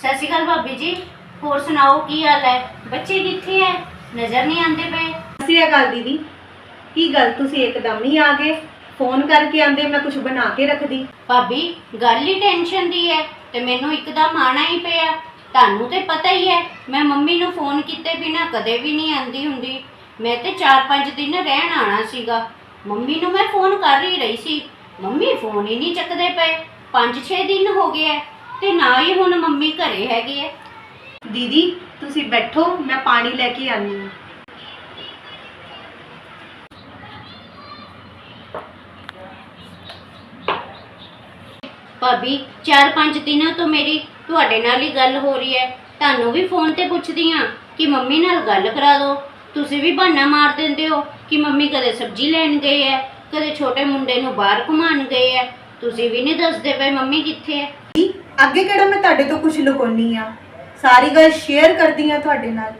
ਸਤਿ ਸ਼੍ਰੀ ਅਕਾਲ ਭਾਬੀ ਜੀ। ਹੋਰ ਸੁਣਾਓ ਕੀ ਹਾਲ ਹੈ? ਬੱਚੇ ਕਿੱਥੇ ਹੈ? ਨਜ਼ਰ ਨਹੀਂ ਆਉਂਦੇ ਪਏ। ਸਤਿ ਸ਼੍ਰੀ ਅਕਾਲ ਦੀਦੀ। ਕੀ ਗੱਲ ਤੁਸੀਂ ਇੱਕਦਮ ਹੀ ਆ ਗਏ? ਫੋਨ ਕਰਕੇ ਆਂਦੇ ਮੈਂ ਕੁਝ ਬਣਾ ਕੇ ਰੱਖਦੀ। ਭਾਬੀ ਗੱਲ ਹੀ ਟੈਨਸ਼ਨ ਦੀ ਹੈ ਤੇ ਮੈਨੂੰ ਇੱਕਦਮ ਆਣਾ ਹੀ ਪਿਆ। ਤੁਹਾਨੂੰ ਤੇ ਪਤਾ ਹੀ ਹੈ ਮੈਂ ਮੰਮੀ ਨੂੰ ਫੋਨ ਕੀਤੇ ਬਿਨਾ ਕਦੇ ਵੀ ਨਹੀਂ ਆਂਦੀ ਹੁੰਦੀ। ਮੈਂ ਤੇ 4-5 ਦਿਨ ਰਹਿਣ ਆਣਾ ਸੀਗਾ। ਮੰਮੀ ਨੂੰ ਮੈਂ ਫੋਨ ਕਰ ਹੀ ਰਹੀ ਸੀ। ਮੰਮੀ ਫੋਨ ਹੀ ਨਹੀਂ ਚੱਕਦੇ ਪਏ। 5-6 ਦਿਨ ਹੋ ਗਏ ਹੈ। ਤੇ ਨਾ ਹੀ ਹੁਣ ਮੰਮੀ ਘਰੇ ਹੈਗੇ ਹੈ ਦੀਦੀ ਤੁਸੀਂ ਬੈਠੋ ਮੈਂ ਪਾਣੀ ਲੈ ਕੇ ਆਨੀ ਹਾਂ। ਭਾਬੀ 4-5 ਦਿਨਾਂ ਤੋਂ ਮੇਰੀ ਤੁਹਾਡੇ ਨਾਲ ਹੀ ਗੱਲ ਹੋ ਰਹੀ ਹੈ। ਤੁਹਾਨੂੰ ਵੀ ਫੋਨ ਤੇ ਪੁੱਛਦੀ ਆ ਕਿ ਮੰਮੀ ਨਾਲ ਗੱਲ ਕਰਾ ਦਿਓ। ਤੁਸੀਂ ਵੀ ਬਹਾਨਾ ਮਾਰ ਦਿੰਦੇ ਹੋ ਕਿ ਮੰਮੀ ਕਦੇ ਸਬਜ਼ੀ ਲੈਣ ਗਏ ਹੈ ਕਦੇ ਛੋਟੇ ਮੁੰਡੇ ਨੂੰ ਬਾਹਰ ਘੁਮਾਉਣ ਗਏ ਹੈ। ਤੁਸੀਂ ਵੀ ਨਹੀਂ ਦੱਸਦੇ ਪਏ ਮੰਮੀ ਕਿੱਥੇ ਹੈ। ਜੀ, ਅੱਗੇ ਕਿਹੜਾ ਮੈਂ ਤੁਹਾਡੇ ਤੋਂ ਕੁਝ ਲੁਕਾਉਣੀ ਆ ਸਾਰੀ ਗੱਲ ਸ਼ੇਅਰ ਕਰਦੀ ਆ ਤੁਹਾਡੇ ਨਾਲ।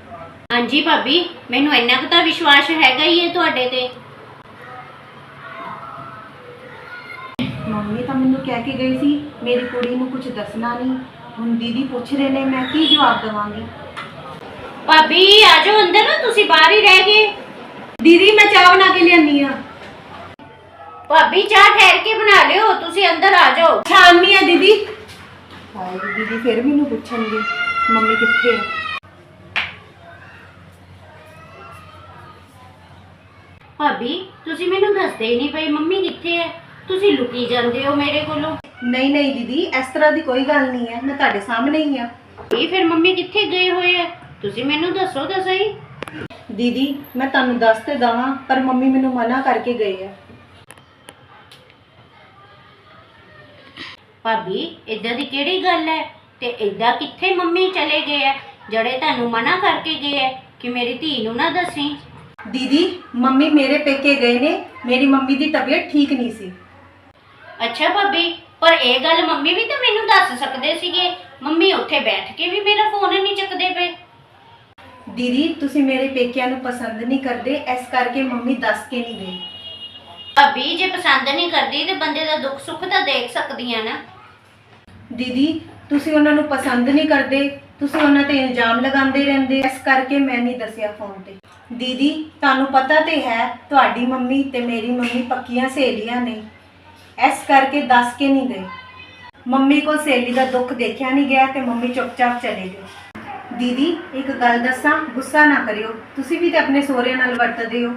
ਹਾਂਜੀ ਭਾਬੀ ਮੈਨੂੰ ਇੰਨਾ ਕੁ ਤਾਂ ਵਿਸ਼ਵਾਸ ਹੈਗਾ ਹੀ ਹੈ ਤੁਹਾਡੇ ਤੇ। ਮੰਮੀ ਤਾਂ ਮੈਨੂੰ ਕਹਿ ਕੇ ਗਈ ਸੀ ਮੇਰੀ ਕੁੜੀ ਨੂੰ ਕੁਝ ਦੱਸਣਾ ਨਹੀਂ। ਹੁਣ ਦੀਦੀ ਪੁੱਛ ਰਹੇ ਨੇ ਮੈਂ ਕੀ ਜਵਾਬ ਦੇਵਾਂਗੀ? ਭਾਬੀ ਆ ਜਾਓ ਅੰਦਰ ਤੁਸੀਂ ਬਾਹਰ ਹੀ ਰਹਿ ਗਏ। ਦੀਦੀ ਮੈਂ ਚਾਹ ਬਣਾ ਕੇ ਲਿਆਨੀ ਆ ਭਾਬੀ ਚਾਹ ਠਹਿਰ ਕੇ ਬਣਾ ਲਿਓ ਤੁਸੀਂ ਅੰਦਰ ਆ ਜਾਓ। ਆ ਦੀਦੀ। ਹਾਏ ਦੀਦੀ ਫਿਰ ਮੈਨੂੰ ਪੁੱਛਣਗੇ ਮੰਮੀ ਕਿੱਥੇ ਆ? ਭਾਬੀ ਤੁਸੀਂ ਮੈਨੂੰ ਦੱਸਦੇ ਹੀ ਨਹੀਂ ਪਏ ਮੰਮੀ ਕਿੱਥੇ ਹੈ ਤੁਸੀਂ ਲੁਕੀ ਜਾਂਦੇ ਹੋ ਮੇਰੇ ਕੋਲੋਂ। ਨਹੀਂ ਨਹੀਂ ਦੀਦੀ ਇਸ ਤਰ੍ਹਾਂ ਦੀ ਕੋਈ ਗੱਲ ਨਹੀਂ ਹੈ ਮੈਂ ਤੁਹਾਡੇ ਸਾਹਮਣੇ ਹੀ ਆ। ਇਹ ਫਿਰ ਮੰਮੀ ਕਿੱਥੇ ਗਏ ਹੋਏ ਹੈ ਤੁਸੀਂ ਮੈਨੂੰ ਦੱਸੋ ਤਾਂ ਸਹੀ। ਦੀਦੀ ਮੈਂ ਤੁਹਾਨੂੰ ਦੱਸ ਤੇ ਦਵਾਂ ਪਰ ਮੰਮੀ ਮੈਨੂੰ ਮਨਾ ਕਰਕੇ ਗਏ ਆ। ਭਾਬੀ ਇਦਾਂ ਦੀ ਕਿਹੜੀ ਗੱਲ ਹੈ ਤੇ ਇਦਾਂ ਕਿੱਥੇ ਮੰਮੀ ਚਲੇ ਗਏ ਹੈ ਜਿਹੜੇ ਤੁਹਾਨੂੰ ਮਨਾ ਕਰਕੇ ਗਏ ਹੈ ਕਿ ਮੇਰੀ ਧੀ ਨੂੰ ਨਾ ਦੱਸੀ। ਦੀਦੀ ਮੰਮੀ ਮੇਰੇ ਪੇਕੇ ਗਏ ਨੇ। ਮੇਰੀ ਮੰਮੀ ਦੀ ਤਬੀਅਤ ਠੀਕ ਨਹੀਂ ਸੀ। ਅੱਛਾ ਭਾਬੀ ਪਰ ਇਹ ਗੱਲ ਮੰਮੀ ਵੀ ਤਾਂ ਮੈਨੂੰ ਦੱਸ ਸਕਦੇ ਸੀਗੇ। ਮੰਮੀ ਉੱਥੇ ਬੈਠ ਕੇ ਵੀ ਮੇਰਾ ਫੋਨ ਨਹੀਂ ਚੱਕਦੇ ਪਏ। ਦੀਦੀ ਤੁਸੀਂ ਮੇਰੇ ਪੇਕਿਆਂ ਨੂੰ ਪਸੰਦ ਨਹੀਂ ਕਰਦੇ ਇਸ ਕਰਕੇ ਮੰਮੀ ਦੱਸ ਕੇ ਨਹੀਂ ਗਈ ਭਾਬੀ ਜੇ ਪਸੰਦ ਨਹੀਂ ਕਰਦੀ ਤੇ ਬੰਦੇ ਦਾ ਦੁੱਖ ਸੁੱਖ ਤਾਂ ਦੇਖ ਸਕਦੀਆਂ ਨਾ। ਦੀਦੀ, ਤੁਸੀਂ ਉਹਨਾਂ ਨੂੰ ਪਸੰਦ ਨਹੀਂ ਕਰਦੇ, ਤੁਸੀਂ ਉਹਨਾਂ ਤੇ ਇਲਜ਼ਾਮ ਲਗਾਉਂਦੇ ਰਹਿੰਦੇ। ਇਸ ਕਰਕੇ ਮੈਂ ਨਹੀਂ ਦੱਸਿਆ ਫੋਨ ਤੇ। ਦੀਦੀ, ਤੁਹਾਨੂੰ ਪਤਾ ਤੇ ਹੈ, ਤੁਹਾਡੀ ਮੰਮੀ ਤੇ ਮੇਰੀ ਮੰਮੀ ਪੱਕੀਆਂ ਸਹੇਲੀਆਂ ਨੇ। ਇਸ ਕਰਕੇ ਦੱਸ ਕੇ ਨਹੀਂ ਗਏ। ਮੰਮੀ ਕੋਲ ਸਹੇਲੀ ਦਾ ਦੁੱਖ ਦੇਖਿਆ ਨਹੀਂ ਗਿਆ ਤੇ ਮੰਮੀ ਚੁੱਪਚਾਪ ਚਲੇ ਗਏ। ਦੀਦੀ, ਇੱਕ ਗੱਲ ਦੱਸਾਂ, ਗੁੱਸਾ ਨਾ ਕਰਿਓ। ਤੁਸੀਂ ਵੀ ਤੇ ਆਪਣੇ ਸਹੁਰਿਆਂ ਨਾਲ ਵਰਤਦੇ ਹੋ।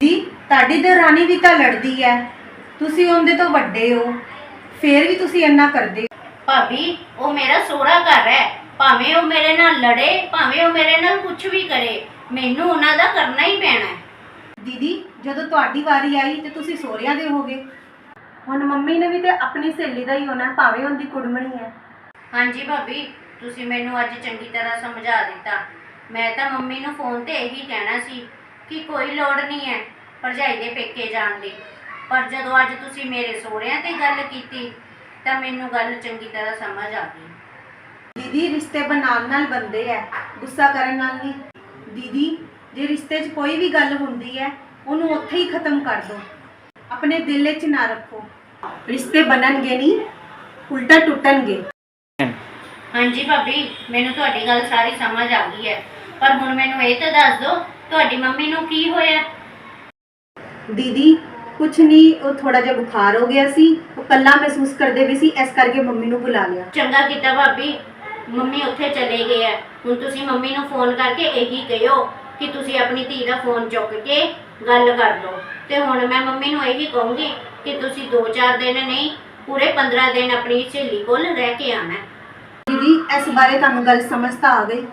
ਦੀ ਤੁਹਾਡੀ ਦਰਾਣੀ ਵੀ ਤਾਂ ਲੜਦੀ ਹੈ ਤੁਸੀਂ ਉਹਦੇ ਤੋਂ ਵੱਡੇ ਹੋ। ਫੇਰ ਵੀ ਤੁਸੀਂ ਇੰਨਾ ਕਰਦੇ ਹੋ। ਭਾਬੀ ਉਹ ਮੇਰਾ ਸੋਹਰਾ ਘਰ ਹੈ ਭਾਵੇਂ ਉਹ ਮੇਰੇ ਨਾਲ ਲੜੇ ਭਾਵੇਂ ਉਹ ਮੇਰੇ ਨਾਲ ਕੁਝ ਵੀ ਕਰੇ ਮੈਨੂੰ ਉਹਨਾਂ ਦਾ ਕਰਨਾ ਹੀ ਪੈਣਾ ਹੈ ਦੀਦੀ ਜਦੋਂ ਤੁਹਾਡੀ ਵਾਰੀ ਆਈ ਤੇ ਤੁਸੀਂ ਸੋਹਰਿਆਂ ਦੇ ਹੋਗੇ ਹੁਣ ਮੰਮੀ ਨੇ ਵੀ ਤੇ ਆਪਣੀ ਸਹੇਲੀ ਦਾ ਹੀ ਹੋਣਾ ਭਾਵੇਂ ਉਹਦੀ ਕੁੜਮਣੀ ਹੈ ਹਾਂਜੀ ਭਾਬੀ ਤੁਸੀਂ ਮੈਨੂੰ ਅੱਜ ਚੰਗੀ ਤਰ੍ਹਾਂ ਸਮਝਾ ਦਿੱਤਾ। ਮੈਂ ਤਾਂ ਮੰਮੀ ਨੂੰ ਫੋਨ ਤੇ ਇਹੀ ਕਹਿਣਾ ਸੀ ਕਿ ਕੋਈ ਲੋੜ ਨਹੀਂ ਹੈ ਭਰਜਾਈ ਦੇ ਪੇਕੇ ਜਾਣ ਦੀ। ਪਰ ਜਦੋਂ ਅੱਜ ਤੁਸੀਂ ਮੇਰੇ ਸੋਹਰਿਆਂ ਤੇ ਗੱਲ ਕੀਤੀ ਤਾਂ ਮੈਨੂੰ ਗੱਲ ਚੰਗੀ ਤਰ੍ਹਾਂ ਸਮਝ ਆ ਗਈ। ਦੀਦੀ ਰਿਸ਼ਤੇ ਬਣਾਉਣ ਨਾਲ ਬੰਦੇ ਹੈ ਗੁੱਸਾ ਕਰਨ ਨਾਲ ਨਹੀਂ। ਦੀਦੀ ਜੇ ਰਿਸ਼ਤੇ 'ਚ ਕੋਈ ਵੀ ਗੱਲ ਹੁੰਦੀ ਹੈ ਉਹਨੂੰ ਉੱਥੇ ਹੀ ਖਤਮ ਕਰ ਦਿਓ ਆਪਣੇ ਦਿਲ 'ਚ ਨਾ ਰੱਖੋ। ਰਿਸ਼ਤੇ ਬਣਨਗੇ ਨਹੀਂ ਉਲਟਾ ਟੁੱਟਣਗੇ। ਹਾਂਜੀ ਭਾਬੀ ਮੈਨੂੰ ਤੁਹਾਡੀ ਗੱਲ ਸਾਰੀ ਸਮਝ ਆ ਗਈ ਹੈ ਪਰ ਹੁਣ ਮੈਨੂੰ ਇਹ ਤਾਂ ਦੱਸ ਦਿਓ ਤੁਹਾਡੀ ਮੰਮੀ ਨੂੰ ਕੀ ਹੋਇਆ? ਦੀਦੀ ਕੁਛ ਨਹੀਂ ਉਹ ਥੋੜਾ ਜਿਹਾ ਬੁਖਾਰ ਹੋ ਗਿਆ ਸੀ। ਉਹ ਕੱਲਾ ਮਹਿਸੂਸ ਕਰਦੇ ਵੀ ਸੀ ਇਸ ਕਰਕੇ ਮੰਮੀ ਨੂੰ ਬੁਲਾ ਲਿਆ। ਚੰਗਾ ਕੀਤਾ ਭਾਬੀ ਮੰਮੀ ਉੱਥੇ ਚਲੇ ਗਏ ਆ। ਹੁਣ ਤੁਸੀਂ ਮੰਮੀ ਨੂੰ ਫੋਨ ਕਰਕੇ ਇਹੀ ਕਹਿਓ ਕਿ ਤੁਸੀਂ ਆਪਣੀ ਧੀ ਦਾ ਫੋਨ ਚੁੱਕ ਕੇ ਗੱਲ ਕਰ ਲਓ। ਤੇ ਹੁਣ ਮੈਂ ਮੰਮੀ ਨੂੰ ਇਹੀ ਕਹੂੰਗੀ ਕਿ ਤੁਸੀਂ 2-4 ਦਿਨ ਨਹੀਂ ਪੂਰੇ 15 ਦਿਨ ਆਪਣੀ ਸਹੇਲੀ ਕੋਲ ਰਹਿ ਕੇ ਆਣਾ। ਦੀਦੀ ਇਸ ਬਾਰੇ ਤੁਹਾਨੂੰ ਗੱਲ ਸਮਝ ਤਾਂ ਆ ਗਈ।